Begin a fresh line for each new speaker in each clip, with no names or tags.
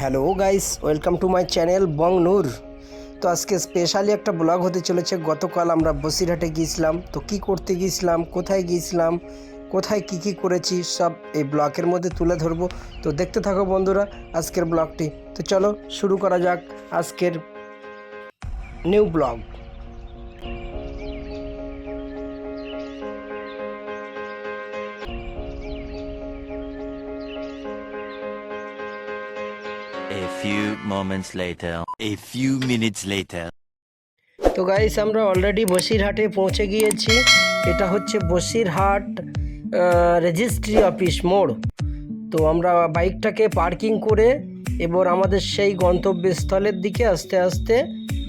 Hello guys, welcome to my channel Bong Noor তো আজকে specially একটা ব্লগ হতে চলেছে। গতকাল আমরা বসিরহাটে গিয়েছিলাম। তো কি করতে গিয়েছিলাম, কোথায় গিয়েছিলাম, কোথায় কি কি করেছি, সব এই ব্লকের মধ্যে তুলে ধরবো। তো দেখতে থাকো বন্ধুরা আজকের ব্লগটি। তো চলো শুরু করা যাক আজকের new blog.
A few moments later. A few minutes later.
তো গাইস আমরা অলরেডি বসিরহাটে পৌঁছে গিয়েছি এটা হচ্ছে বসিরহাট রেজিস্ট্রি অফিস মোড় তো আমরা বাইকটাকে পার্কিং করে এবার আমাদের সেই গন্তব্যস্থলের দিকে আস্তে আস্তে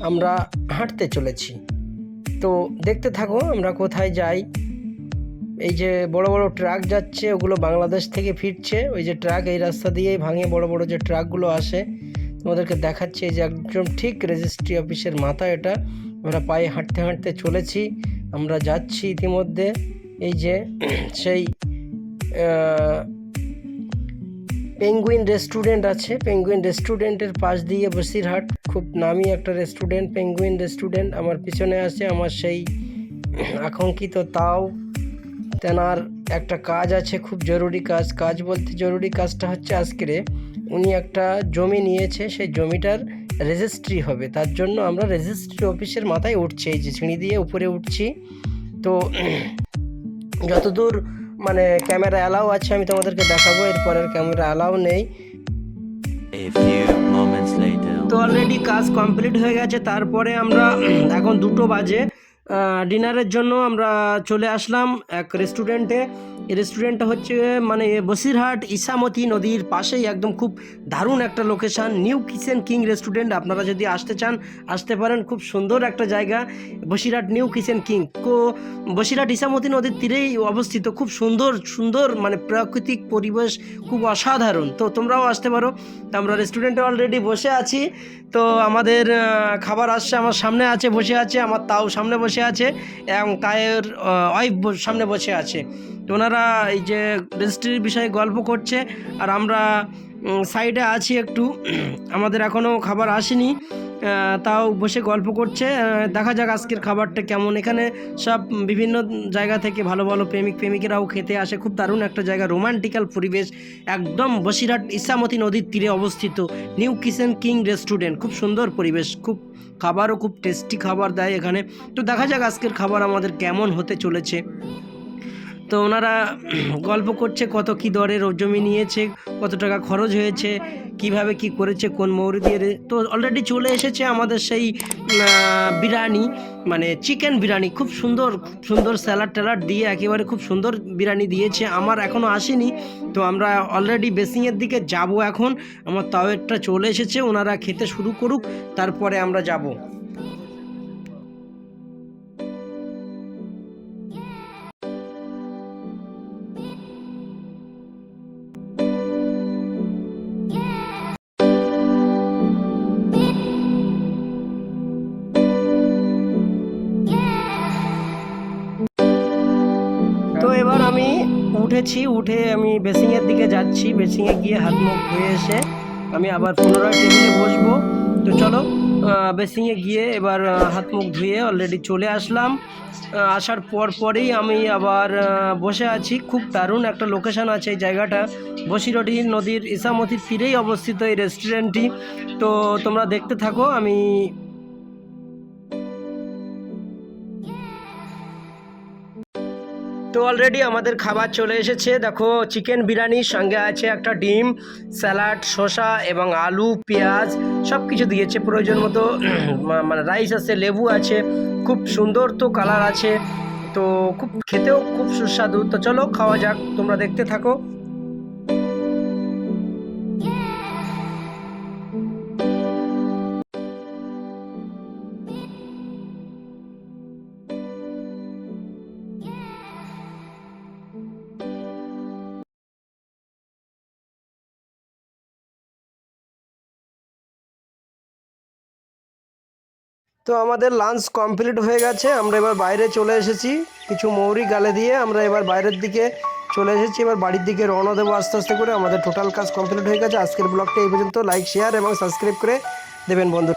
আমরা হাঁটতে চলেছি তো দেখতে থাকো, আমরা কোথায় যাই এই যে বড় বড় ট্রাক যাচ্ছে, ওগুলো বাংলাদেশ থেকে ফিরছে। ওই যে ট্রাক এই রাস্তা দিয়েই ভাঙে বড় বড় যে ট্রাকগুলো আসে, তোমাদেরকে দেখাচ্ছে। এই যে একদম ঠিক রেজিস্ট্রি অফিসের মাথা এটা। আমরা পায়ে হাঁটতে হাঁটতে চলেছি, আমরা যাচ্ছি ইতিমধ্যে। এই যে সেই পেঙ্গুইন রেস্টুরেন্ট আছে। পেঙ্গুইন রেস্টুরেন্টের পাশ দিয়ে বসিরহাট। খুব নামি একটা রেস্টুরেন্ট, পেঙ্গুইন রেস্টুরেন্ট। আমার পিছনে আছে আমার সেই আকাঙ্ক্ষিত তাও। তেনার একটা কাজ আছে খুব জরুরি কাজ। কাজ বলতে জরুরি কাজটা হচ্ছে আজকেরে উনি একটা জমি নিয়েছে সেই জমিটার রেজিস্ট্রি হবে। তার জন্য আমরা রেজিস্ট্রি অফিসের মাথায় উঠছি এই যে সিঁড়ি দিয়ে উপরে উঠছি। তো যতদূর মানে ক্যামেরা অ্যালাউ আছে আমি তোমাদেরকে দেখাবো এরপরের ক্যামেরা অ্যালাউ নেই. তো অলরেডি কাজ কমপ্লিট হয়ে গেছে তারপরে আমরা এখন দুটো বাজে। ডিনারের জন্য আমরা চলে আসলাম এক রেস্টুরেন্টে রেস্টুরেন্টটা হচ্ছে মানে বসিরহাট ইসামতি নদীর পাশেই একদম খুব দারুণ একটা location new kitchen king restaurant আপনারা যদি আসতে চান, আসতে পারেন, খুব সুন্দর একটা জায়গা, বসিরহাট নিউ কিচেন কিং তো বসিরহাট ইসামতি নদীর তীরেই অবস্থিত, খুব সুন্দর সুন্দর মানে প্রাকৃতিক পরিবেশ, খুব অসাধারণ। তো তোমরাও আসতে পারো। তো আমরা রেস্টুরেন্টে অলরেডি বসে আছি। তো আমাদের খাবার আসছে, আমার সামনে আছে, বসে আছে, আমার তাও সামনে বসে আছে, এবং তায়ের ওয়াইফ সামনে বসে আছে। ওনারা এই যে রেজিস্ট্রির বিষয়ে গল্প করছে, আর আমরা সাইডে আছি একটু। আমাদের এখনও খাবার আসেনি তাও বসে গল্প করছে। দেখা যাক আজকের খাবারটা কেমন। এখানে সব বিভিন্ন জায়গা থেকে ভালো ভালো প্রেমিক প্রেমিকেরাও খেতে আসে। খুব দারুণ একটা জায়গা রোমান্টিক্যাল পরিবেশ, একদম বসিরহাট ইসামতি নদীর তীরে অবস্থিত। নিউ কিচেন কিং রেস্টুরেন্ট খুব সুন্দর পরিবেশ, খুব খাবারও খুব টেস্টি খাবার দেয় এখানে। তো দেখা যাক আজকের খাবার আমাদের কেমন হতে চলেছে। তো ওনারা গল্প করছে কত কি দরের জমি নিয়েছে, কত টাকা খরচ হয়েছে, কীভাবে কি করেছে, কোন মৌরি দিয়ে তো অলরেডি চলে এসেছে আমাদের সেই বিরিয়ানি মানে চিকেন বিরিয়ানি, খুব সুন্দর খুব সুন্দর স্যালাড ট্যালাড দিয়ে একেবারে খুব সুন্দর বিরিয়ানি দিয়েছে। আমার এখনও আসেনি, তো আমরা অলরেডি বেসিংয়ের দিকে যাব এখন, আমার তাওয়েরটা চলে এসেছে, ওনারা খেতে শুরু করুক, তারপরে আমরা যাব। উঠেছি উঠে আমি বেসিংয়ের দিকে যাচ্ছি, বেসিংয়ে গিয়ে হাত মুখ ধুয়ে এসে আমি আবার পুনরায় টেবিলে বসবো। তো চলো বেসিংয়ে গিয়ে এবার হাত মুখ ধুয়ে অলরেডি চলে আসলাম। আসার পর পরেই আমি আবার বসে আছি। খুব দারুণ একটা লোকেশন আছে এই জায়গাটা। বসিরডি নদীর ইসামতির তীরেই অবস্থিত এই রেস্টুরেন্টটি তো তোমরা দেখতে থাকো, আমি তো অলরেডি আমাদের খাবার চলে এসেছে। দেখো চিকেন বিরিয়ানির সঙ্গে আছে একটা ডিম স্যালাড শসা এবং আলু, পেঁয়াজ সব কিছু দিয়েছে প্রয়োজন মতো। মানে রাইস আছে, লেবু আছে, খুব সুন্দর তো কালার আছে। তো খুব, খেতেও খুব সুস্বাদু। তো চলো, খাওয়া যাক, তোমরা দেখতে থাকো। তো আমাদের লাঞ্চ কমপ্লিট হয়ে গেছে, আমরা এবার বাইরে চলে এসেছি। কিছু মৌরি গালে দিয়ে আমরা এবার বাইরের দিকে চলে এসেছি, এবার বাড়ির দিকে রওনা দেবো আস্তে আস্তে করে। আমাদের টোটাল কাজ কমপ্লিট হয়ে গেছে। আজকের ব্লগটা এই পর্যন্ত। লাইক শেয়ার এবং সাবস্ক্রাইব করে দেবেন বন্ধু